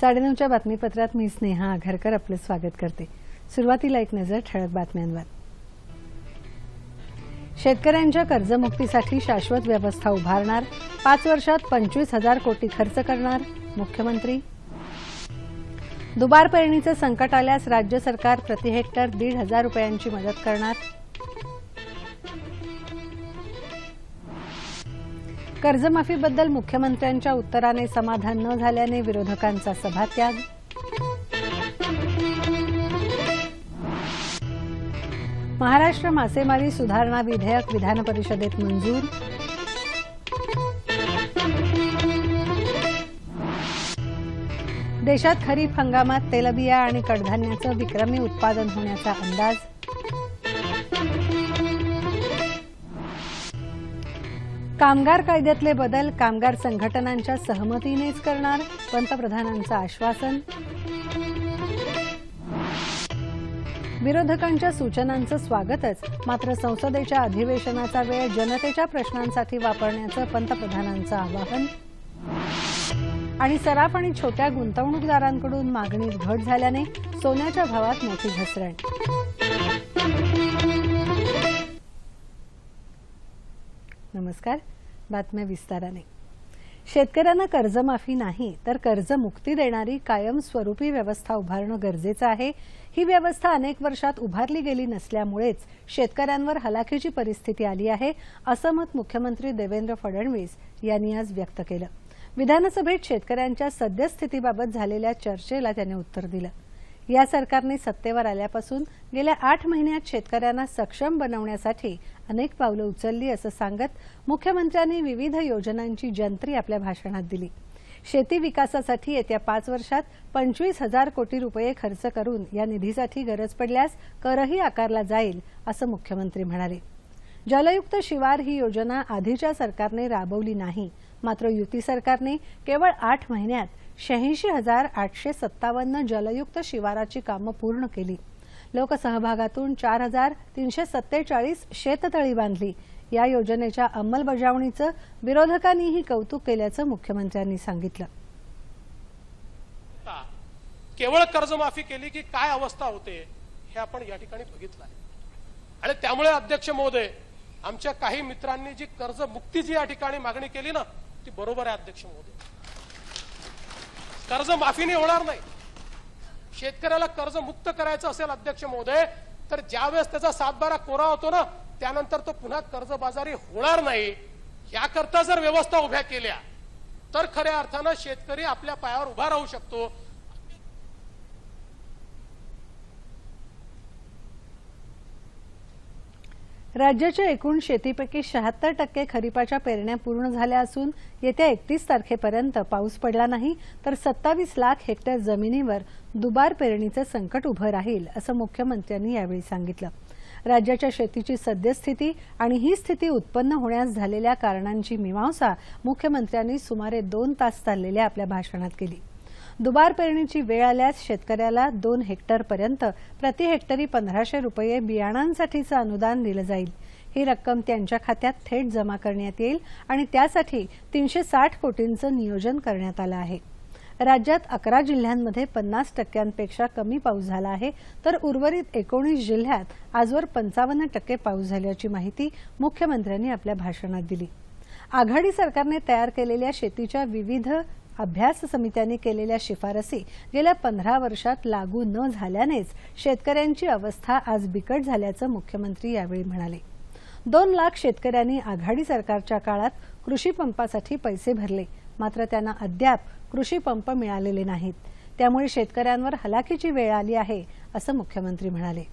साडेनऊच्या बातमीपत्रात मी स्नेहा आघरकर आपलं स्वागत करते. सुरुवातीला एक नजर ठळक बातम्यांवर. शेतकऱ्यांच्या कर्जमुक्तीसाठी शाश्वत व्यवस्था उभारणार पाच वर्षात पंचवीस हजार कोटी खर्च करणार मुख्यमंत्री. दुबार पेरणीचं संकट आल्यास राज्य सरकार प्रति हेक्टर दीड हजार रुपयांची मदत करणार कर्जमाफीबद्दल मुख्यमंत्र्यांच्या उत्तराने समाधान न झाल्याने विरोधकांचा सभात्याग. महाराष्ट्र मासेमारी सुधारणा विधेयक विधान परिषदेत मंजूर. देशात खरीप हंगामात तेलबिया आणि कडधान्याचं विक्रमी उत्पादन होण्याचा अंदाज. कामगार कायद्यातले बदल कामगार संघटनांच्या सहमतीनेच करणार पंतप्रधानांचं आश्वासन. विरोधकांच्या सूचनांचं स्वागतच मात्र संसदेच्या अधिवेशनाचा वेळ जनतेच्या प्रश्नांसाठी वापरण्याचं पंतप्रधानांचं आवाहन. आणि सराफ आणि छोट्या गुंतवणूकदारांकडून मागणीत घट झाल्याने सोन्याच्या भावात मोठी घसरण. नमस्कार. बातम्या विस्ताराने. शेतकऱ्यांना कर्जमाफी नाही तर कर्जमुक्ती देणारी कायमस्वरूपी व्यवस्था उभारणं गरजेचं आहे. ही व्यवस्था अनेक वर्षात उभारली गेली नसल्यामुळेच शेतकऱ्यांवर हलाखीची परिस्थिती आली आहे असं मत मुख्यमंत्री देवेंद्र फडणवीस यांनी आज व्यक्त केलं. विधानसभेत शेतकऱ्यांच्या सद्यस्थितीबाबत झालेल्या चर्चेला त्यांनी उत्तर दिलं. या सरकारने सत्तेवर आल्यापासून गेल्या आठ महिन्यात शेतकऱ्यांना सक्षम बनवण्यासाठी अनेक पावलं उचलली असं सांगत मुख्यमंत्र्यांनी विविध योजनांची जंत्री आपल्या भाषणात दिली. शेती विकासासाठी येत्या पाच वर्षात पंचवीस हजार कोटी रुपये खर्च करून या निधीसाठी गरज पडल्यास करही आकारला जाईल असं मुख्यमंत्री म्हणाले. जलयुक्त शिवार ही योजना आधीच्या सरकारने राबवली नाही मात्र युती सरकारने केवळ आठ महिन्यात शहाऐंशी हजार आठशे सत्तावन्न जलयुक्त शिवाराची कामं पूर्ण केली. लोकसहभागातून चार हजार तीनशे सत्तेचाळीस शेततळी बांधली. या योजनेच्या अंमलबजावणीचं विरोधकांनीही कौतुक केल्याचं मुख्यमंत्र्यांनी सांगितलं. केवळ कर्जमाफी केली की काय अवस्था होते हे आपण या ठिकाणी बघितलं आहे. आणि त्यामुळे अध्यक्ष महोदय आमच्या काही मित्रांनी जी कर्जमुक्तीची या ठिकाणी मागणी केली ना ती बरोबर आहे अध्यक्ष महोदय कर्ज माफीने होणार नाही. शेतकऱ्याला कर्ज मुक्त करायचं असेल अध्यक्ष महोदय तर ज्यावेळेस त्याचा सातबारा कोरा होतो ना त्यानंतर तो पुन्हा कर्जबाजारी होणार नाही. याकरता जर व्यवस्था उभ्या केल्या तर खऱ्या अर्थानं शेतकरी आपल्या पायावर उभा राहू शकतो. राज्याच्या एकूण शेतीपैकी शहात्तर टक्के खरीपाच्या पेरण्या पूर्ण झाल्या असून येत्या एकतीस तारखेपर्यंत पाऊस पडला नाही तर सत्तावीस लाख हेक्टर जमिनीवर दुबार पेरणीचं संकट उभं राहील असं मुख्यमंत्र्यांनी यावेळी सांगितलं. राज्याच्या शेतीची सद्यस्थिती आणि ही स्थिती उत्पन्न होण्यास झालेल्या कारणांची मीमांसा मुख्यमंत्र्यांनी सुमारे दोन तास चाललेल्या आपल्या भाषणात केली. दुबार पेरणीची वेळ आल्यास शेतकऱ्याला दोन हेक्टरपर्यंत प्रति हेक्टरी पंधराशे रुपये बियाणांसाठीचं अनुदान दिलं जाईल. ही रक्कम त्यांच्या खात्यात थेट जमा करण्यात येईल आणि त्यासाठी तीनशे साठ कोटींचं नियोजन करण्यात आलं आहे. राज्यात अकरा जिल्ह्यांमध्ये पन्नास टक्क्यांपेक्षा कमी पाऊस झाला आहे तर उर्वरित एकोणीस जिल्ह्यात आजवर पंचावन्न टक्के पाऊस झाल्याची माहिती मुख्यमंत्र्यांनी आपल्या भाषणात दिली. आघाडी सरकारने तयार केलेल्या शेतीच्या विविध अभ्यास समित्यांनी केलेल्या शिफारसी गेल्या पंधरा वर्षात लागू न झाल्यानेच शेतकऱ्यांची अवस्था आज बिकट झाल्याचं मुख्यमंत्री यावेळी म्हणाले. दोन लाख शेतकऱ्यांनी आघाडी सरकारच्या काळात कृषी पंपासाठी पैसे भरले मात्र त्यांना अद्याप कृषी पंप मिळालेले नाहीत. त्यामुळे शेतकऱ्यांवर हलाखीची वेळ आली आहे असं मुख्यमंत्री म्हणाले.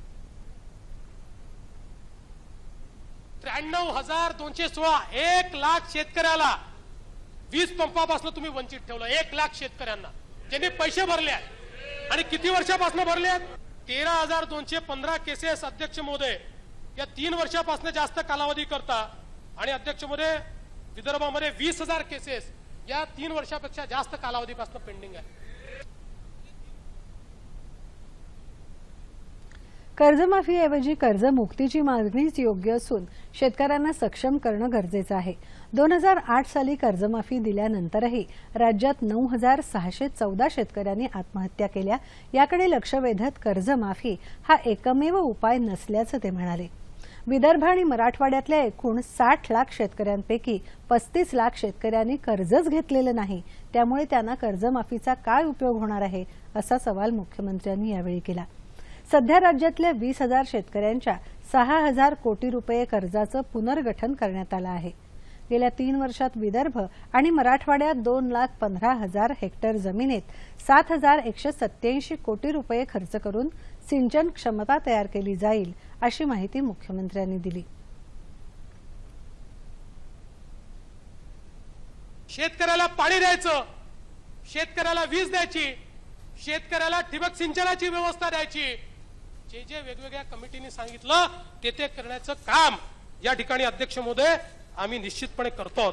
त्र्याण्णव हजार दोनशे सोळा एक लाख शेतकऱ्याला वीज पंपापासून तुम्ही वंचित ठेवलं. एक लाख शेतकऱ्यांना. ज्यांनी पैसे भरले आहेत. आणि किती वर्षापासून भरले आहेत? तेरा हजार दोनशे पंधरा केसेस अध्यक्ष महोदय या तीन वर्षापासून जास्त कालावधी करता आणि अध्यक्ष महोदय विदर्भामध्ये वीस हजार केसेस या तीन वर्षापेक्षा जास्त कालावधीपासून पेंडिंग आहे. कर्जमाफीऐवजी कर्जमुक्तीची मागणीच योग्य असून शेतकऱ्यांना सक्षम करणं गरजेचं आहे. दोन हजार आठ साली कर्जमाफी दिल्यानंतरही राज्यात नऊ हजार सहाशे चौदा शेतकऱ्यांनी आत्महत्या केल्या. याकडे लक्ष वेधत कर्जमाफी हा एकमेव उपाय नसल्याचं ते म्हणाले. विदर्भ आणि मराठवाड्यातल्या एकूण साठ लाख शेतकऱ्यांपैकी पस्तीस लाख शेतकऱ्यांनी कर्जच घेतलेलं नाही. त्यामुळे त्यांना कर्जमाफीचा काय उपयोग होणार आहे असा सवाल मुख्यमंत्र्यांनी यावेळी केला. सध्या राज्यातल्या वीस हजार शेतकऱ्यांच्या सहा हजार कोटी रुपये कर्जाचं पुनर्गठन करण्यात आलं आहे. गेल्या तीन वर्षात विदर्भ आणि मराठवाड्यात दोन लाख पंधरा हजार हेक्टर जमिनीत सात हजार एकशे सत्याऐंशी कोटी रुपये खर्च करून सिंचन क्षमता तयार केली जाईल अशी माहिती मुख्यमंत्र्यांनी दिली. शेतकऱ्याला पाणी द्यायचं शेतकऱ्याला वीज द्यायची शेतकऱ्याला ठिबक सिंचनाची व्यवस्था द्यायची जे जे वेगवेगळ्या कमिटीने सांगितलं ते ते करण्याचं काम या ठिकाणी अध्यक्ष महोदय आम्ही निश्चितपणे करतो.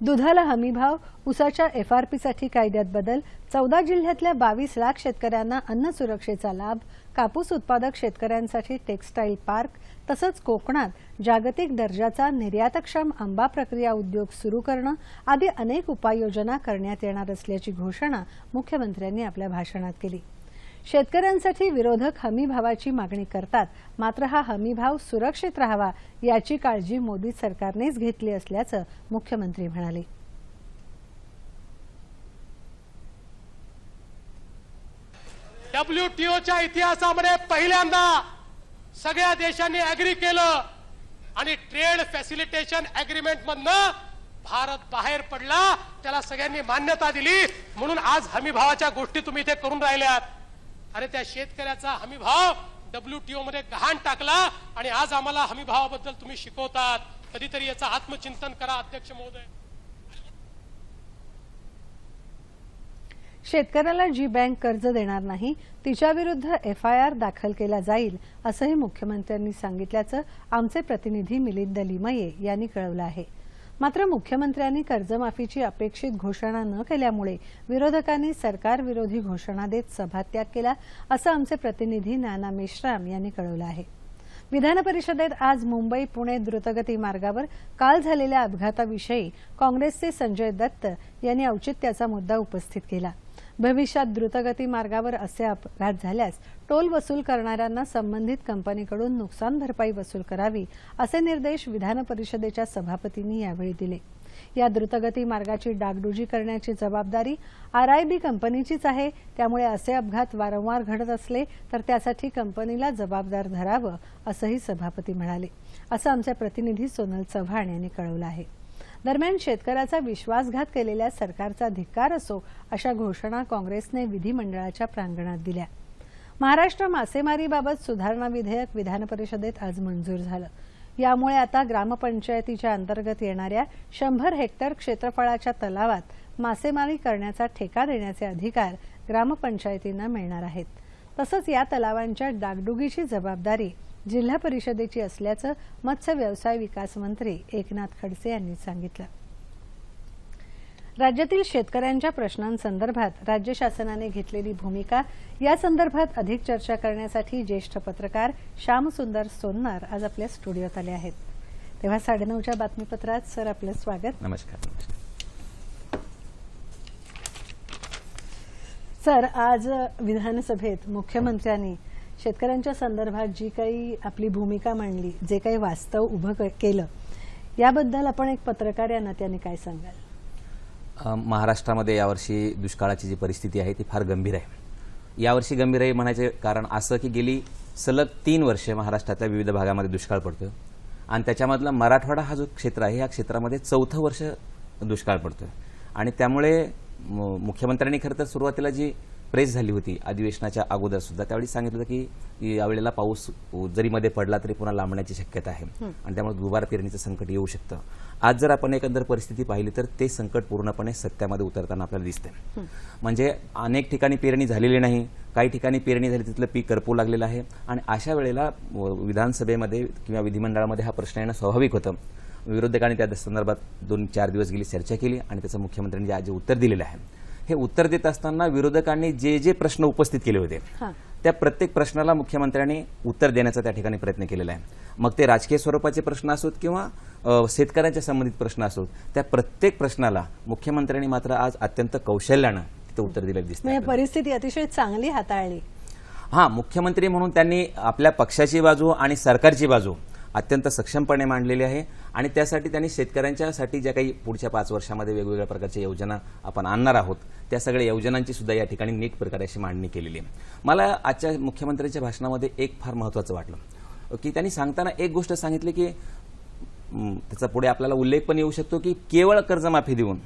दुधाला हमीभाव उसाच्या एफआरपीसाठी कायद्यात बदल चौदा जिल्ह्यातल्या बावीस लाख शेतकऱ्यांना अन्न सुरक्षेचा लाभ कापूस उत्पादक शेतकऱ्यांसाठी टेक्स्टाईल पार्क तसंच कोकणात जागतिक दर्जाचा निर्यातक्षम आंबा प्रक्रिया उद्योग सुरू करणं आदी अनेक उपाययोजना करण्यात येणार असल्याची घोषणा मुख्यमंत्र्यांनी आपल्या भाषणात केली. शेतकऱ्यांसाठी विरोधक हमीभावाची मागणी करतात मात्र हा हमीभाव सुरक्षित राहावा याची काळजी मोदी सरकारनेच घेतली असल्याचं मुख्यमंत्री म्हणाले. डब्ल्यूटीओच्या इतिहासामध्ये पहिल्यांदा सगळ्या देशांनी अग्री केलं. आणि ट्रेड फॅसिलिटेशन अग्रीमेंट मधनं भारत बाहेर पडला. त्याला सगळ्यांनी मान्यता दिली. म्हणून आज हमीभावाच्या गोष्टी तुम्ही इथे करून राहिल्यात. अरे त्या शेतकऱ्याचा हमीभाव डब्ल्यूटीओ मध्ये गहाण टाकला आणि आज आम्हाला हमीभावाबद्दल तुम्ही शिकवतात. कधीतरी याचं आत्मचिंतन करा अध्यक्ष महोदय. शेतकऱ्याला जी बँक कर्ज देणार नाही तिच्याविरुद्ध एफआयआर दाखल केला जाईल असंही मुख्यमंत्र्यांनी सांगितल्याचं आमचे प्रतिनिधी मिलिंद लिमये यांनी कळवलं आहे. मात्र मुख्यमंत्र्यांनी कर्जमाफीची अपेक्षित घोषणा न केल्यामुळे विरोधकांनी सरकारविरोधी घोषणा देत सभात्याग केला असं आमचे प्रतिनिधी नाना मेश्राम यांनी कळवलं आहे. विधान परिषदेत आज मुंबई पुणे द्रुतगती मार्गावर काल झालेल्या अपघाताविषयी काँग्रेसचे संजय दत्त यांनी औचित्याचा मुद्दा उपस्थित केला. भविष्यात द्रुतगती मार्गावर असे अपघात झाल्यास टोल वसूल करणाऱ्यांना संबंधित कंपनीकडून नुकसान भरपाई वसूल करावी असे निर्देश विधान परिषदेच्या सभापतींनी यावेळी दिले. या द्रुतगती मार्गाची डागडुजी करण्याची जबाबदारी आरआयबी कंपनीचीच आहे. त्यामुळे असे अपघात वारंवार घडत असले तर त्यासाठी कंपनीला जबाबदार धरावं असंही सभापती म्हणाले. असं आमचे प्रतिनिधी सोनल चव्हाण यांनी कळवलं आहे. दरम्यान शेतकऱ्याचा विश्वासघात केलेल्या सरकारचा धिक्कार असो अशा घोषणा काँग्रेसने विधिमंडळाच्या प्रांगणात दिल्या. महाराष्ट्र मासेमारीबाबत सुधारणा विधेयक विधान परिषदेत आज मंजूर झालं. यामुळे आता ग्रामपंचायतीच्या अंतर्गत येणाऱ्या शंभर हेक्टर क्षेत्रफळाच्या तलावात मासेमारी करण्याचा ठेका देण्याचे अधिकार ग्रामपंचायतींना मिळणार आहेत. तसंच या तलावांच्या डागडुगीची जबाबदारी जिल्हा परिषदेची असल्याचं मत्स्य व्यवसाय विकास मंत्री एकनाथ खडसे यांनी सांगितलं. राज्यातील शेतकऱ्यांच्या प्रश्नांसंदर्भात राज्य शासनाने घेतलेली भूमिका या संदर्भात अधिक चर्चा करण्यासाठी ज्येष्ठ पत्रकार श्यामसुंदर सोन्नार आज आपल्या स्टुडिओत आले आहेत. तेव्हा साडेनऊच्या बातमीपत्रात सर आपलं स्वागत. नमस्कार नमस्कार. सर आज विधानसभेत मुख्यमंत्र्यांनी शेतकऱ्यांच्या संदर्भात जी काही आपली भूमिका मांडली जे काही वास्तव उभं केलं याबद्दल आपण एक पत्रकार या नात्याने काय सांगाल? महाराष्ट्रामध्ये यावर्षी दुष्काळाची जी परिस्थिती आहे ती फार गंभीर आहे. यावर्षी गंभीर आहे म्हणायचे कारण असं की गेली सलग तीन वर्षे महाराष्ट्रातल्या विविध भागामध्ये दुष्काळ पडतोय. आणि त्याच्यामधला मराठवाडा हा जो क्षेत्र आहे या क्षेत्रामध्ये चौथं वर्ष दुष्काळ पडतोय. आणि त्यामुळे म- मुख्यमंत्र्यांनी खरं तर सुरुवातीला जी प्रेस झाली होती. अधिवेशनाच्या अगोदर सुद्धा. त्यावेळी सांगितलं होतं की यावेळेला पाऊस जरी मध्ये पडला तरी पुन्हा लांबण्याची शक्यता आहे. आणि त्यामुळे दुबार पेरणीचं संकट येऊ शकतं. आज जर आपण एकंदर परिस्थिती पाहिली तर ते संकट पूर्णपणे सत्यामध्ये उतरताना आपल्याला दिसतंय. म्हणजे अनेक ठिकाणी पेरणी झालेली नाही. काही ठिकाणी पेरणी झाली तिथलं पीक करपू लागलेलं आहे. आणि अशा वेळेला विधानसभेमध्ये किंवा विधिमंडळामध्ये हा प्रश्न येणं स्वाभाविक होतं. विरोधकांनी त्या संदर्भात दोन चार दिवस गेली चर्चा केली आणि त्याचं मुख्यमंत्र्यांनी आज उत्तर दिलेलं आहे हे उत्तर देत असताना विरोधकांनी जे जे प्रश्न उपस्थित केले होते त्या प्रत्येक प्रश्नाला मुख्यमंत्र्यांनी उत्तर देण्याचा त्या ठिकाणी प्रयत्न केलेला आहे. मग ते राजकीय स्वरूपाचे प्रश्न असोत किंवा शेतकऱ्यांच्या संबंधित प्रश्न असोत त्या प्रत्येक प्रश्नाला मुख्यमंत्र्यांनी मात्र आज अत्यंत कौशल्यानं तिथे उत्तर दिलेलं दिसतं परिस्थिती अतिशय चांगली हाताळली. हा मुख्यमंत्री म्हणून त्यांनी आपल्या पक्षाची बाजू आणि सरकारची बाजू अत्यंत सक्षमपणे मांडलेली आहे आणि त्यासाठी त्यांनी शेतकऱ्यांच्यासाठी ज्या काही पुढच्या पाच वर्षामध्ये वेगवेगळ्या प्रकारच्या योजना आपण आणणार आहोत त्या सगळ्या योजनांची सुद्धा या ठिकाणी नीट प्रकारे अशी मांडणी केलेली आहे. मला आजच्या मुख्यमंत्र्यांच्या भाषणामध्ये एक फार महत्वाचं वाटलं की त्यांनी सांगताना एक गोष्ट सांगितली की त्याचा पुढे आपल्याला उल्लेख पण येऊ शकतो की केवळ कर्जमाफी देऊन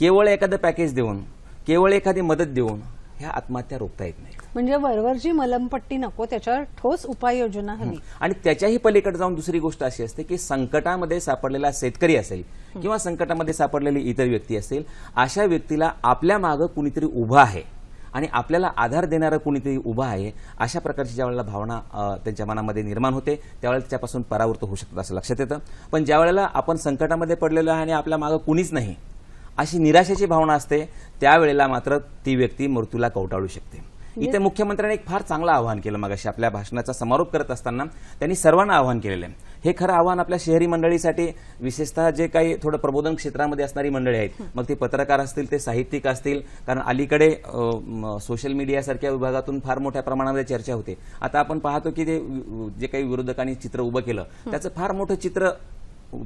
केवळ एखादं पॅकेज देऊन केवळ एखादी मदत देऊन ह्या आत्महत्या रोखता येत नाहीत म्हणजे वरवरची मलमपट्टी नको त्याच्यावर ठोस उपाययोजना हवी. आणि त्याच्याही पलीकडे जाऊन दुसरी गोष्ट अशी असते की संकटामध्ये सापडलेला शेतकरी असेल किंवा संकटामध्ये सापडलेली इतर व्यक्ती असेल अशा व्यक्तीला आपल्या मागं कुणीतरी उभं आहे आणि आपल्याला आधार देणारं कुणीतरी उभं आहे अशा प्रकारची ज्यावेळेला भावना त्यांच्या मनामध्ये निर्माण होते त्यावेळेला त्याच्यापासून परावृत्त होऊ शकतात असं लक्षात येतं. पण ज्यावेळेला आपण संकटामध्ये पडलेलो आहे आणि आपल्या मागं कुणीच नाही अशी निराशेची भावना असते त्यावेळेला मात्र ती व्यक्ती मृत्यूला कवटाळू शकते. इथे मुख्यमंत्र्यांनी एक फार चांगलं आवाहन केलं मगाशी. आपल्या भाषणाचा समारोप करत असताना त्यांनी सर्वांना आवाहन केलेलं आहे. हे खरं आव्हान आपल्या शहरी मंडळीसाठी विशेषतः जे काही थोडं प्रबोधन क्षेत्रामध्ये असणारी मंडळी आहेत मग ते पत्रकार असतील ते साहित्यिक असतील कारण अलीकडे सोशल मीडियासारख्या विभागातून फार मोठ्या प्रमाणामध्ये चर्चा होते. आता आपण पाहतो की ते जे काही विरोधकांनी चित्र उभं केलं त्याचं फार मोठं चित्र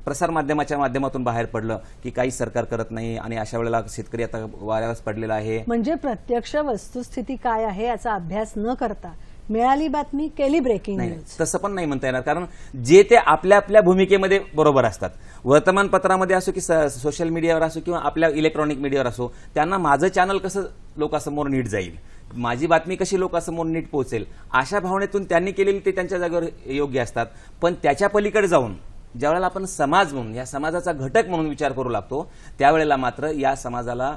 प्रसार माध्यमाच्या माध्यमातून बाहेर पडलं की काही सरकार करत नाही आणि अशा वेळेला शेतकरी आता वाऱ्यावर पडलेला आहे. म्हणजे प्रत्यक्ष वस्तुस्थिती काय आहे याचा अभ्यास न करता मिळाली बातमी केली ब्रेकिंग नाही तसं पण नाही म्हणता येणार कारण जे ते आपल्या आपल्या भूमिकेमध्ये बरोबर असतात. वर्तमानपत्रामध्ये असो की सोशल मीडियावर असो किंवा आपल्या इलेक्ट्रॉनिक मीडियावर असो त्यांना माझं चॅनल कसं लोकांसमोर नीट जाईल? माझी बातमी कशी लोकांसमोर नीट पोहोचेल? अशा भावनेतून त्यांनी केलेली ते त्यांच्या जागेवर योग्य असतात. पण त्याच्या पलीकडे जाऊन ज्यावेळेला आपण समाज म्हणून या समाजाचा घटक म्हणून विचार करू लागतो त्यावेळेला मात्र या समाजाला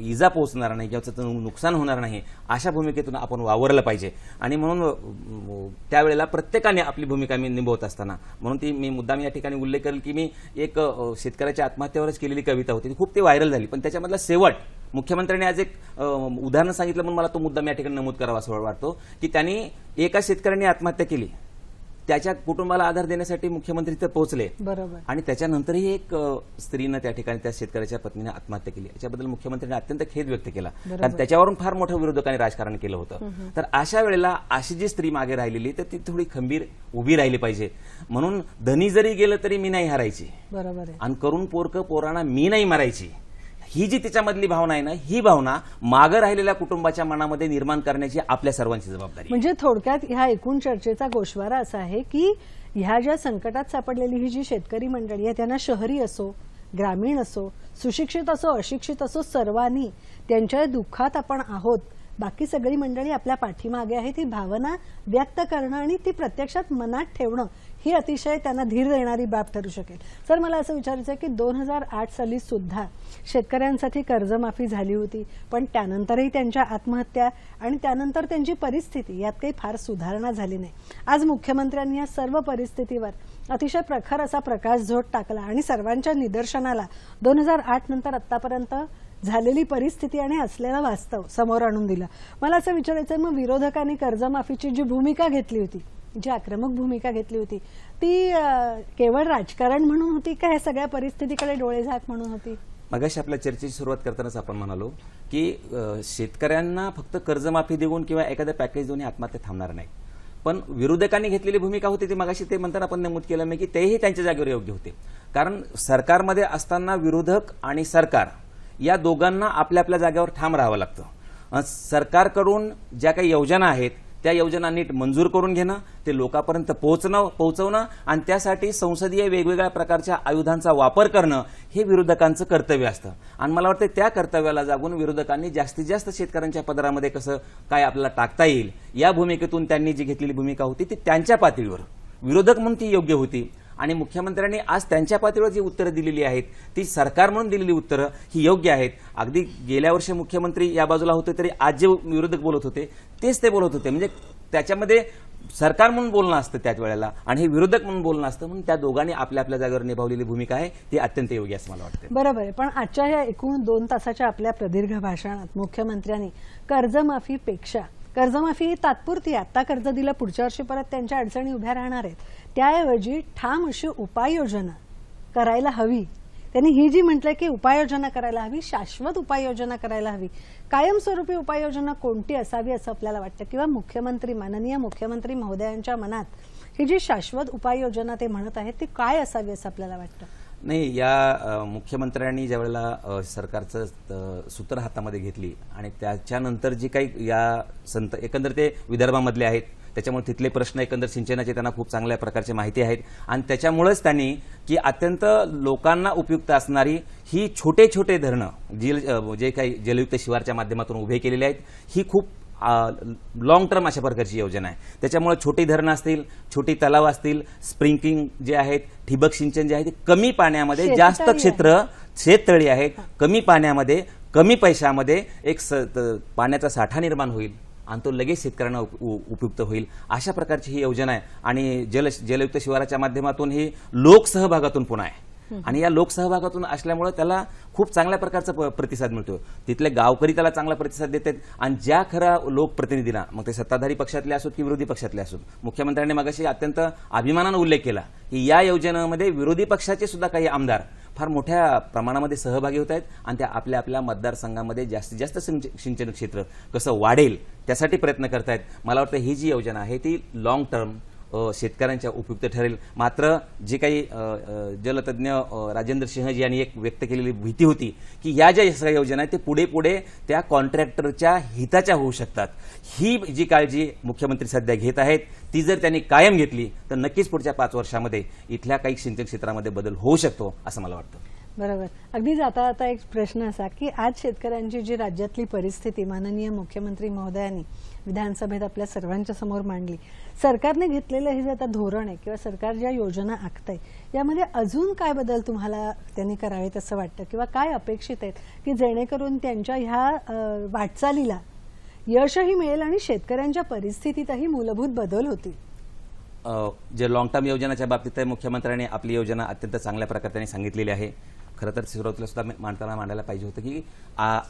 इजा पोहोचणार नाही किंवा त्याचं नुकसान होणार नाही अशा भूमिकेतून आपण वावरलं पाहिजे. आणि म्हणून त्यावेळेला प्रत्येकाने आपली भूमिका मी निभवत असताना म्हणून ती मी मुद्दाम या ठिकाणी उल्लेख करेल की मी एक शेतकऱ्याच्या आत्महत्येवरच केलेली कविता होती. खूप ती व्हायरल झाली. पण त्याच्यामधला शेवट मुख्यमंत्र्यांनी आज एक उदाहरण सांगितलं म्हणून मला तो मुद्दा या ठिकाणी नमूद करावा असं वाटतो की त्यांनी एका शेतकऱ्याने आत्महत्या केली. त्याच्या कुटुंबाला आधार देण्यासाठी मुख्यमंत्री तिथे पोहोचले. बरोबर. आणि त्याच्यानंतरही एक स्त्रीनं त्या ठिकाणी त्या शेतकऱ्याच्या पत्नीने आत्महत्या केली. याच्याबद्दल मुख्यमंत्र्यांनी अत्यंत खेद व्यक्त केला. कारण त्याच्यावरून फार मोठं विरोधकांनी राजकारण केलं होतं. तर अशा वेळेला अशी जी स्त्री मागे राहिलेली तर ती थोडी खंबीर उभी राहिली पाहिजे. म्हणून धनी जरी गेलं तरी मी नाही हारायची. बरोबर आणि करून पोरक पोरांना मी नाही मारायची. ही जी तिच्यामधली भावना आहे ना ही भावना मागं राहिलेल्या कुटुंबाच्या मनामध्ये निर्माण करण्याची आपल्या सर्वांची जबाबदारी म्हणजे थोडक्यात ह्या एकूण चर्चेचा गोषवारा असा आहे की ह्या ज्या संकटात सापडलेली ही जी शेतकरी मंडळी आहे त्यांना शहरी असो ग्रामीण असो सुशिक्षित असो अशिक्षित असो सर्वांनी त्यांच्या दुःखात आपण आहोत. बाकी सगळी मंडळी आपल्या पाठीमागे आहे ती भावना व्यक्त करणं आणि ती प्रत्यक्षात मनात ठेवणं ही अतिशय त्यांना धीर देणारी बाब ठरू शकेल. सर मला असं विचारायचं आहे की दोन हजार आठ साली सुद्धा शेतकऱ्यांसाठी कर्जमाफी झाली होती पण त्यानंतरही त्यांच्या आत्महत्या आणि त्यानंतर त्यांची परिस्थिती यात काही फार सुधारणा झाली नाही. आज मुख्यमंत्र्यांनी या सर्व परिस्थितीवर अतिशय प्रखर असा प्रकाशझोत टाकला आणि सर्वांच्या निदर्शनाला दोन हजार आठ नंतर आतापर्यंत झालेली परिस्थिती आणि असलेलं वास्तव समोर आणून दिलं. मला असं विचारायचं आहे, मग विरोधकांनी कर्जमाफीची जी भूमिका घेतली होती जी आक्रमक भूमिका घेतली होती ती केवळ राजकारण म्हणून होती का ह्या सगळ्या परिस्थितीकडे डोळेझाक म्हणून होती? मगाशी आपल्या चर्चेची सुरुवात करतानाच आपण म्हणालो की शेतकऱ्यांना फक्त कर्जमाफी देऊन किंवा एखादं पॅकेज देऊन आत्महत्या थांबणार नाही. पण विरोधकांनी घेतलेली भूमिका होती ती मगाशी ते म्हणताना आपण नमूद केलं नाही की तेही त्यांच्या जागेवर योग्य होते. कारण सरकारमध्ये असताना विरोधक आणि सरकार या दोघांना आपल्या आपल्या जागेवर ठाम राहावं लागतं. सरकारकडून ज्या काही योजना आहेत त्या योजना नीट मंजूर करून घेणं ते लोकांपर्यंत पोहोचणं पोहोचवणं आणि त्यासाठी संसदीय वेगवेगळ्या प्रकारच्या आयुधांचा वापर करणं हे विरोधकांचं कर्तव्य असतं. आणि मला वाटतं त्या कर्तव्याला जागून विरोधकांनी जास्तीत जास्त शेतकऱ्यांच्या पदरामध्ये कसं काय आपल्याला टाकता येईल या भूमिकेतून त्यांनी जी घेतलेली भूमिका होती ती त्यांच्या पातळीवर. विरोधक म्हणून ती योग्य होती. आणि मुख्यमंत्र्यांनी आज त्यांच्या पातळीवर जी उत्तरं दिलेली आहेत ती सरकार म्हणून दिलेली उत्तरं ही योग्य आहेत. अगदी गेल्या वर्षी मुख्यमंत्री या बाजूला होते तरी आज जे विरोधक बोलत होते तेच ते बोलत होते. म्हणजे त्याच्यामध्ये सरकार म्हणून बोलणं असतं त्याच वेळेला आणि हे विरोधक म्हणून बोलणं असतं म्हणून त्या दोघांनी आपल्या आपल्या जागेवर निभावलेली भूमिका आहे ती अत्यंत योग्य असं मला वाटतं बरोबर आहे. पण आजच्या या एकूण दोन तासाच्या आपल्या प्रदीर्घ भाषणात मुख्यमंत्र्यांनी कर्जमाफीपेक्षा कर्जमाफी ही तात्पुरती आहे. आता कर्ज दिलं पुढच्या वर्षी परत त्यांच्या अडचणी उभ्या राहणार आहेत. त्याऐवजी ठाम अशी उपाययोजना करायला हवी. त्यांनी ही जी म्हटलंय की उपाययोजना करायला हवी शाश्वत उपाययोजना करायला हवी. कायमस्वरूपी उपाययोजना कोणती असावी असं आपल्याला वाटतं? किंवा मुख्यमंत्री माननीय मुख्यमंत्री महोदयांच्या मनात ही जी शाश्वत उपाययोजना ते म्हणत आहेत ती काय असावी असं आपल्याला वाटतं? नाही या मुख्यमंत्र्यांनी ज्यावेळेला सरकारचं सूत्र हातामध्ये घेतली आणि त्याच्यानंतर जी काही या संत एकंदर ते विदर्भामधले आहेत त्याच्यामुळे तिथले प्रश्न एकंदर सिंचनाचे त्यांना खूप चांगल्या प्रकारची माहिती आहेत. आणि त्याच्यामुळेच त्यांनी की अत्यंत लोकांना उपयुक्त असणारी ही छोटे छोटे धरणं जी जे काही जलयुक्त शिवारच्या माध्यमातून उभे केलेले आहेत ही खूप लॉंग टर्म अशा प्रकारची योजना आहे. त्याच्यामुळे छोटी धरणं असतील छोटी तलाव असतील स्प्रिंकिंग जे आहेत ठिबक सिंचन जे आहे ते कमी पाण्यामध्ये जास्त. क्षेत्र शेततळी आहेत कमी पाण्यामध्ये कमी पैशामध्ये एक स- पाण्याचा साठा निर्माण होईल आणि तो लगेच शेतकऱ्यांना उपयुक्त होईल. अशा प्रकारची ही योजना आहे. आणि जल जलयुक्त शिवाराच्या माध्यमातून ही लोकसहभागातून पुन्हा आहे. आणि या लोकसहभागातून असल्यामुळे त्याला खूप चांगल्या प्रकारचा प्रतिसाद मिळतो तिथले गावकरी त्याला चांगला प्रतिसाद देत आहेत आणि ज्या खऱ्या लोकप्रतिनिधींना मग ते सत्ताधारी पक्षातले असोत की विरोधी पक्षातले असोत मुख्यमंत्र्यांनी मगाशी अत्यंत अभिमानानं उल्लेख केला की या योजनेमध्ये विरोधी पक्षाचे सुद्धा काही आमदार फार मोठ्या प्रमाणामध्ये सहभागी होत आहेत आणि त्या आपल्या आपल्या मतदारसंघामध्ये जास्तीत जास्त सिंचन क्षेत्र कसं वाढेल त्यासाठी प्रयत्न करतायत. मला वाटतं ही जी योजना आहे ती लाँग टर्म शेतकऱ्यांच्या उपयुक्त ठरेल. मात्र जे काही जलतज्ञ राजेंद्र सिंहजी यांनी एक व्यक्त केलेली भीती होती की या ज्या सगळ्या योजना आहेत ते पुढे पुढे त्या कॉन्ट्रॅक्टरच्या हिताच्या होऊ शकतात. ही जी काळजी मुख्यमंत्री सध्या घेत आहेत ती जर त्यांनी कायम घेतली तर नक्कीच पुढच्या पाच वर्षामध्ये इथल्या काही सिंचन क्षेत्रामध्ये बदल होऊ शकतो असं मला वाटतं. बरोबर. अगदी जाता जाता एक प्रश्न असा की आज शेतकऱ्यांची जी राज्यातली परिस्थिती माननीय मुख्यमंत्री महोदयांनी विधानसभेत आपल्या सर्वांच्या समोर मांडली सरकारने घेतलेलं हे जे आता धोरण आहे किंवा सरकार ज्या योजना आखतंय यामध्ये अजून काय बदल तुम्हाला त्यांनी करावेत असं वाटतं? किंवा काय अपेक्षित आहेत की जेणेकरून त्यांच्या ह्या वाटचालीला यशही मिळेल आणि शेतकऱ्यांच्या परिस्थितीतही मूलभूत बदल होतील? जे लॉंग टर्म योजनाच्या बाबतीत आहे मुख्यमंत्र्यांनी आपली योजना अत्यंत चांगल्या प्रकारे त्यांनी सांगितलेली आहे. खरं तर सुरुवातीला सुद्धा मांडताना मांडायला पाहिजे होतं की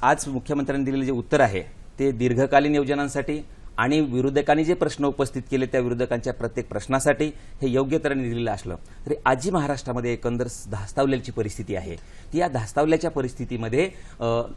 आज मुख्यमंत्र्यांनी दिलेलं जे उत्तर आहे ते दीर्घकालीन योजनांसाठी आणि विरोधकांनी जे प्रश्न उपस्थित केले त्या विरोधकांच्या प्रत्येक प्रश्नासाठी हे योग्य तऱ्हेने दिलेलं असलं तरी आजी महाराष्ट्रामध्ये एकंदर धास्तावल्याची परिस्थिती आहे. ती या धास्तावल्याच्या परिस्थितीमध्ये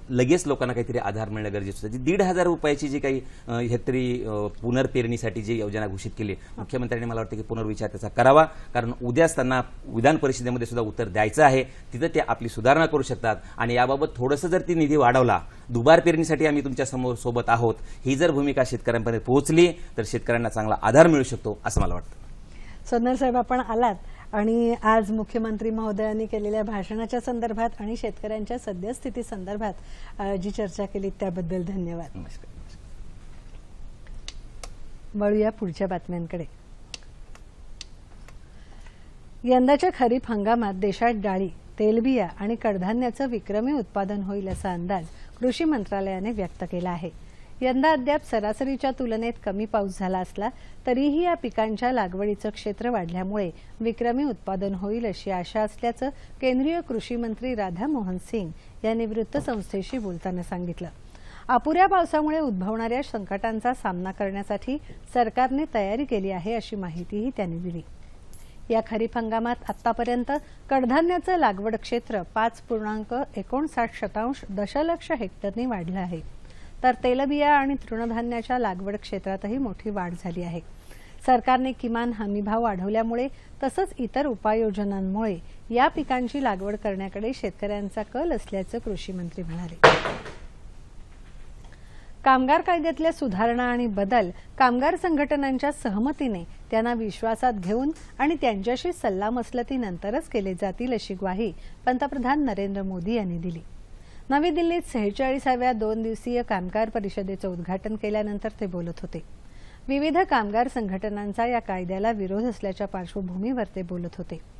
लगेच लोकांना काहीतरी आधार मिळणं गरजेचं होतं जी दीड हजार रुपयाची जी काही अ, हे तरी पुनर्पेरणीसाठी जी योजना घोषित केली मुख्यमंत्र्यांनी मला वाटतं की पुनर्विचार त्याचा करावा. कारण उद्याच त्यांना विधान परिषदेमध्ये सुद्धा उत्तर द्यायचं आहे. तिथं ते आपली सुधारणा करू शकतात. आणि याबाबत थोडंसं जर ती निधी वाढवला दुबार पेरणीसाठी आम्ही तुमच्यासमोर सोबत आहोत. ही जर भूमिका शेतकऱ्यांपर्यंत पोहोचली तर शेतकऱ्यांना चांगला आधार मिळू शकतो असं मला वाटतं. सोनर साहेब आपण आलात आणि आज मुख्यमंत्री महोदयांनी केलेल्या भाषणाच्या संदर्भात आणि शेतकऱ्यांच्या सद्यस्थिती संदर्भात जी चर्चा केली त्याबद्दल धन्यवाद. नमस्कार. वळूया पुढच्या बातम्यांकडे. यंदाच्या खरीप हंगामात देशात डाळी तेलबिया आणि कडधान्याचं विक्रमी उत्पादन होईल असा अंदाज कृषी मंत्रालयाने व्यक्त केला आहे. यंदा अद्याप सरासरीच्या तुलनेत कमी पाऊस झाला असला तरीही या पिकांच्या लागवडीचं क्षेत्र वाढल्यामुळे विक्रमी उत्पादन होईल अशी आशा असल्याचं केंद्रीय कृषी मंत्री राधामोहन सिंग यांनी वृत्तसंस्थेशी बोलताना सांगितलं. अपुऱ्या पावसामुळे उद्भवणाऱ्या संकटांचा सामना करण्यासाठी सरकारने तयारी केली आहे अशी माहितीही त्यांनी दिली. या खरीप हंगामात आतापर्यंत कडधान्याचं लागवड क्षेत्र पाच पूर्णांक एकोणसाठ शतांश दशलक्ष हेक्टरनी वाढलं आहे. तर तेलबिया आणि तृणधान्याच्या लागवड क्षेत्रातही मोठी वाढ झाली आहे. सरकारने किमान हमीभाव वाढवल्यामुळे तसंच इतर उपाययोजनांमुळे या पिकांची लागवड करण्याकडे शेतकऱ्यांचा कल असल्याचं कृषी मंत्री म्हणाले. कामगार कायद्यातल्या सुधारणा आणि बदल कामगार संघटनांच्या सहमतीने त्यांना विश्वासात घेऊन आणि त्यांच्याशी सल्लामसलतीनंतरच केले जातील अशी ग्वाही पंतप्रधान नरेंद्र मोदी यांनी दिली. नवी दिल्लीत सेहेचाळीसाव्या दोन दिवसीय कामगार परिषदेचं उद्घाटन केल्यानंतर ते बोलत होते. विविध कामगार संघटनांचा या कायद्याला विरोध असल्याच्या पार्श्वभूमीवर ते बोलत होते.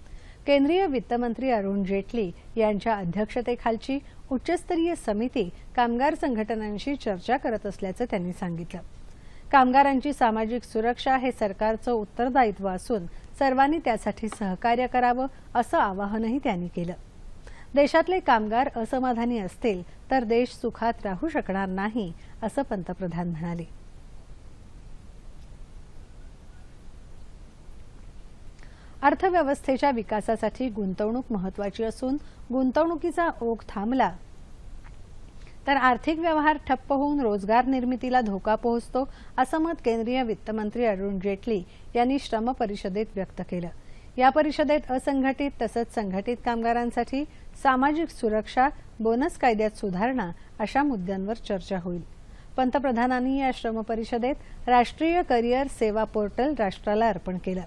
केंद्रीय वित्तमंत्री अरुण जेटली यांच्या अध्यक्षतेखालची उच्चस्तरीय समिती कामगार संघटनांशी चर्चा करत असल्याचं त्यांनी सांगितलं. कामगारांची सामाजिक सुरक्षा हे सरकारचं उत्तरदायित्व असून सर्वांनी त्यासाठी सहकार्य करावं असं आवाहनही त्यांनी केलं. देशातले कामगार असमाधानी असतील तर देश सुखात राहू शकणार नाही असं पंतप्रधान म्हणाले. अर्थव्यवस्थेच्या विकासासाठी गुंतवणूक महत्वाची असून गुंतवणुकीचा ओघ थांबला. तर आर्थिक व्यवहार ठप्प होऊन रोजगार निर्मितीला धोका पोहोचतो असं मत केंद्रीय वित्तमंत्री अरुण जेटली यांनी श्रम परिषदेत व्यक्त केलं. या परिषदेत असंघटित तसंच संघटित कामगारांसाठी सामाजिक सुरक्षा बोनस कायद्यात सुधारणा अशा मुद्द्यांवर चर्चा होईल. पंतप्रधानांनी या श्रम परिषदेत राष्ट्रीय करिअर सेवा पोर्टल राष्ट्राला अर्पण केलं.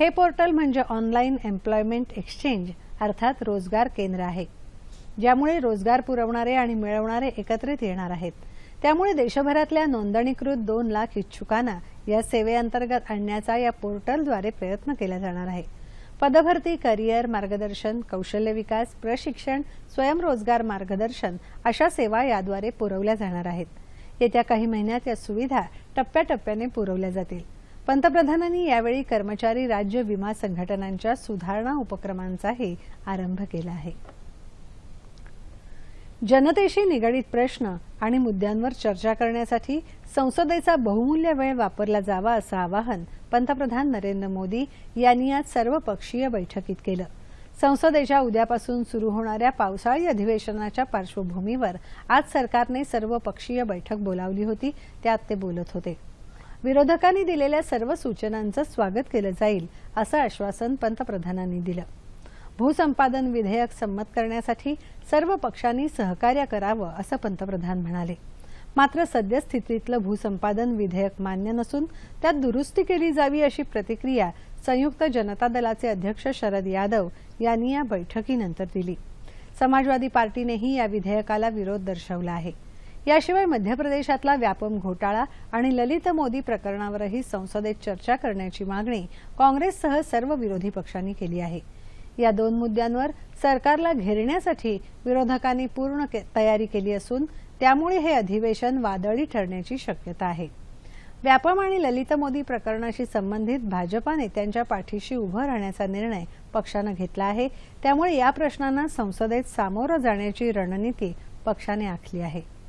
हे पोर्टल म्हणजे ऑनलाईन एम्प्लॉयमेंट एक्सचेंज अर्थात रोजगार केंद्र आहे ज्यामुळे रोजगार पुरवणारे आणि मिळवणारे एकत्रित येणार आहेत. त्यामुळे देशभरातल्या नोंदणीकृत दोन लाख इच्छुकांना या सेवेअंतर्गत आणण्याचा या पोर्टलद्वारे प्रयत्न केला जाणार आहे. पदभरती करिअर मार्गदर्शन कौशल्य विकास प्रशिक्षण स्वयंरोजगार मार्गदर्शन अशा सेवा याद्वारे पुरवल्या जाणार आहेत. येत्या काही महिन्यात या सुविधा टप्प्याटप्प्याने पुरवल्या जातील. पंतप्रधानांनी यावेळी कर्मचारी राज्य विमा संघटनांच्या सुधारणा उपक्रमांचाही आरंभ केला आहे. जनतेशी निगडीत प्रश्न आणि मुद्द्यांवर चर्चा करण्यासाठी संसदेचा बहुमूल्य वेळ वापरला जावा असं आवाहन पंतप्रधान नरेंद्र मोदी यांनी आज सर्वपक्षीय बैठकीत केलं. संसदेच्या उद्यापासून सुरू होणाऱ्या पावसाळी अधिवेशनाच्या पार्श्वभूमीवर आज सरकारने सर्वपक्षीय बैठक बोलावली होती त्यात ते बोलत होते. विरोधकांनी दिलेल्या सर्व सूचनांचं स्वागत केलं जाईल असं आश्वासन पंतप्रधानांनी दिलं. भूसंपादन विधेयक संमत करण्यासाठी सर्व पक्षांनी सहकार्य करावं असं पंतप्रधान म्हणाले. मात्र सद्यस्थितीतलं भूसंपादन विधेयक मान्य नसून त्यात दुरुस्ती केली जावी अशी प्रतिक्रिया संयुक्त जनता दलाचे अध्यक्ष शरद यादव यांनी या बैठकीनंतर दिली. समाजवादी पार्टीनेही या विधेयकाला विरोध दर्शवला आहे. याशिवाय मध्य प्रदेशातला व्यापम घोटाळा आणि ललित मोदी प्रकरणावरही संसदेत चर्चा करण्याची मागणी काँग्रेससह सर्व विरोधी पक्षांनी केली आहे. या दोन मुद्द्यांवर सरकारला घेरण्यासाठी विरोधकांनी पूर्ण के- तयारी केली असून त्यामुळे हे अधिवेशन वादळी ठरण्याची शक्यता आहे. व्यापम आणि ललित मोदी प्रकरणाशी संबंधित भाजपा नेत्यांच्या पाठीशी उभं राहण्याचा निर्णय पक्षानं घेतला आहे. त्यामुळे या प्रश्नांना संसदेत सामोरं जाण्याची रणनीती पक्षाने आखली आहे.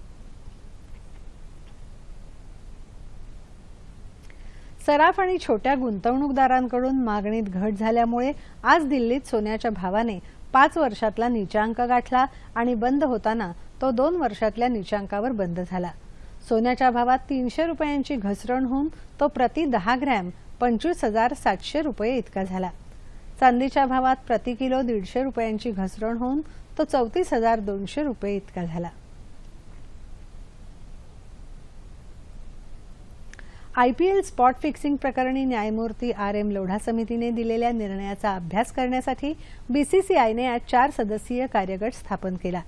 सराफ आणि छोट्या गुंतवणूकदारांकडून मागणीत घट झाल्यामुळे आज दिल्लीत सोन्याच्या भावाने पाच वर्षातला नीचांक गाठला आणि बंद होताना तो दोन वर्षातल्या नीचांकावर बंद झाला. सोन्याच्या भावात तीनशे रुपयांची घसरण होऊन तो प्रति दहा ग्रॅम पंचवीस हजार सातशे रुपये इतका झाला. चांदीच्या भावात प्रति किलो दीडशे रुपयांची घसरण होऊन तो चौतीस हजार दोनशे रुपये इतका झाला. आयपीएल स्पॉट फिक्सिंग प्रकरणी न्यायमूर्ती आर एम लोढा समितीने दिलेल्या निर्णयाचा अभ्यास करण्यासाठी बीसीसीआयने आज चार सदस्यीय कार्यगट स्थापन केला.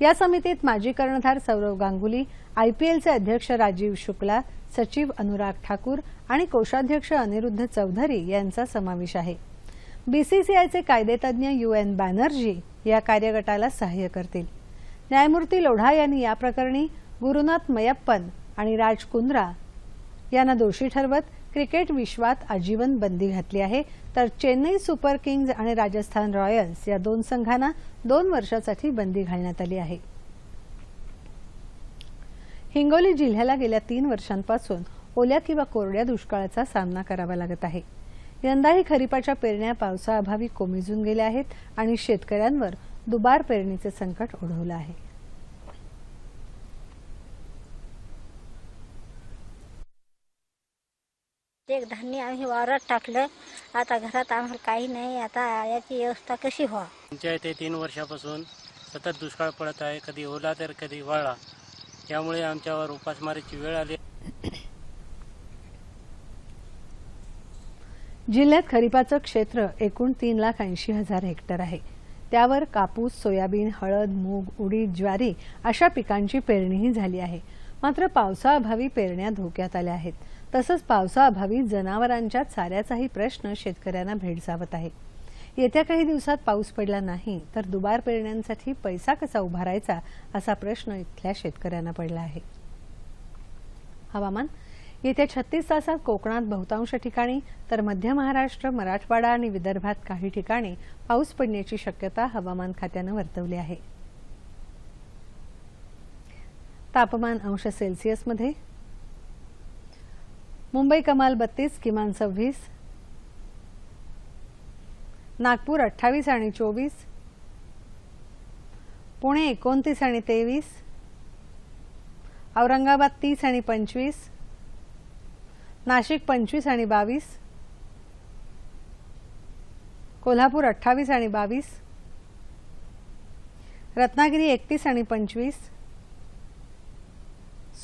या समितीत माजी कर्णधार सौरव गांगुली आयपीएलचे अध्यक्ष राजीव शुक्ला सचिव अनुराग ठाकूर आणि कोषाध्यक्ष अनिरुद्ध चौधरी यांचा समावेश आहे. बीसीसीआयचे कायदेतज्ञ यू एन बॅनर्जी या कार्यगटाला सहाय्य करतील. न्यायमूर्ती लोढा यांनी या प्रकरणी गुरुनाथ मयप्पन आणि राज कुंद्रा यांना दोषी ठरवत क्रिकेट विश्वात आजीवन बंदी घातली आहे. तर चेन्नई सुपर किंग्ज आणि राजस्थान रॉयल्स या दोन संघांना दोन वर्षासाठी बंदी घालण्यात आली आहे. हिंगोली जिल्ह्याला गेल्या तीन वर्षांपासून ओल्या किंवा कोरड्या दुष्काळाचा सामना करावा लागत आहे. यंदाही खरीपाच्या पेरण्या पावसाअभावी कोमेजून गेल्या आहेत आणि शेतकऱ्यांवर दुबार पेरणीचे संकट ओढवलं आहे. एक धान्य आम्ही वावरात टाकलं. आता घरात आम्हाला काही नाही. आता याची व्यवस्था कशी व्हा आमच्या इथे तीन वर्षापासून सतत दुष्काळ पडत आहे. कधी ओला तर कधी वाळा. त्यामुळे आमच्यावर उपासमारीची वेळ आली. जिल्ह्यात खरीपाचं क्षेत्र एकूण तीन लाख ऐंशी हजार हेक्टर आहे. त्यावर कापूस सोयाबीन हळद मूग उडीद ज्वारी अशा पिकांची पेरणीही झाली आहे. मात्र पावसाअभावी पेरण्या धोक्यात आल्या आहेत. तसंच पावसाअभावी जनावरांच्या चाऱ्याचाही प्रश्न शेतकऱ्यांना भेडसावत आहे. येत्या काही दिवसात पाऊस पडला नाही तर दुबार पेरण्यांसाठी पैसा कसा उभारायचा असा प्रश्न इथल्या शेतकऱ्यांना पडला आहे. हवामान. येत्या छत्तीस तासात कोकणात बहुतांश ठिकाणी तर मध्य महाराष्ट्र मराठवाडा आणि विदर्भात काही ठिकाणी पाऊस पडण्याची शक्यता हवामान खात्यानं वर्तवली आहे. तापमान अंश सेल्सिअसमध्ये मुंबई कमाल बत्तीस किमान सव्वीस. नागपूर अठ्ठावीस आणि चोवीस. पुणे एकोणतीस आणि तेवीस. औरंगाबाद तीस आणि पंचवीस. नाशिक पंचवीस आणि बावीस. कोल्हापूर अठ्ठावीस आणि बावीस. रत्नागिरी एकतीस आणि पंचवीस.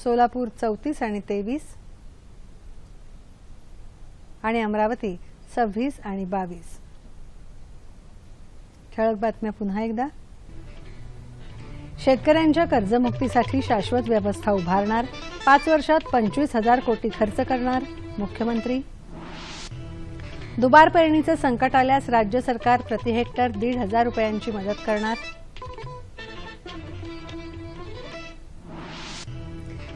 सोलापूर चौतीस आणि तेवीस. आणि अमरावती सव्वीस आणि बावीस. ठळक बातम्या पुन्हा एकदा. शेतकऱ्यांच्या कर्जमुक्तीसाठी शाश्वत व्यवस्था उभारणार पाच वर्षात पंचवीस हजार कोटी खर्च करणार मुख्यमंत्री. दुबार पेरणीचं संकट आल्यास राज्य सरकार प्रति हेक्टर दीड हजार रुपयांची मदत करणार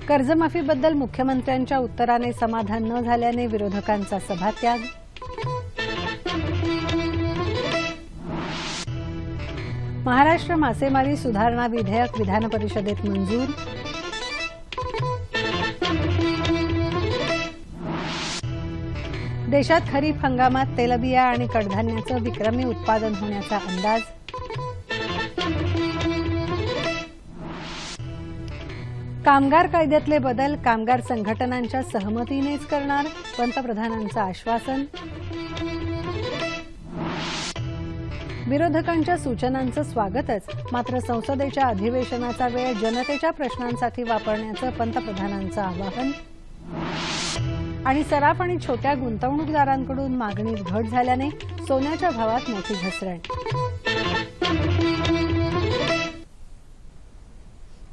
कर्जमाफीबद्दल मुख्यमंत्र्यांच्या उत्तराने समाधान न झाल्याने विरोधकांचा सभात्याग. महाराष्ट्र मासेमारी सुधारणा विधेयक विधान परिषदेत मंजूर. देशात खरीप हंगामात तेलबिया आणि कडधान्याचं विक्रमी उत्पादन होण्याचा अंदाज. कामगार कायद्यातले बदल कामगार संघटनांच्या सहमतीनेच करणार पंतप्रधानांचं आश्वासन. विरोधकांच्या सूचनांचं स्वागतच मात्र संसदेच्या अधिवेशनाचा वेळ जनतेच्या प्रश्नांसाठी वापरण्याचं पंतप्रधानांचं आवाहन. आणि सराफ आणि छोट्या गुंतवणूकदारांकडून मागणीत घट झाल्याने सोन्याच्या भावात मोठी घसरण.